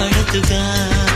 பழகுதான்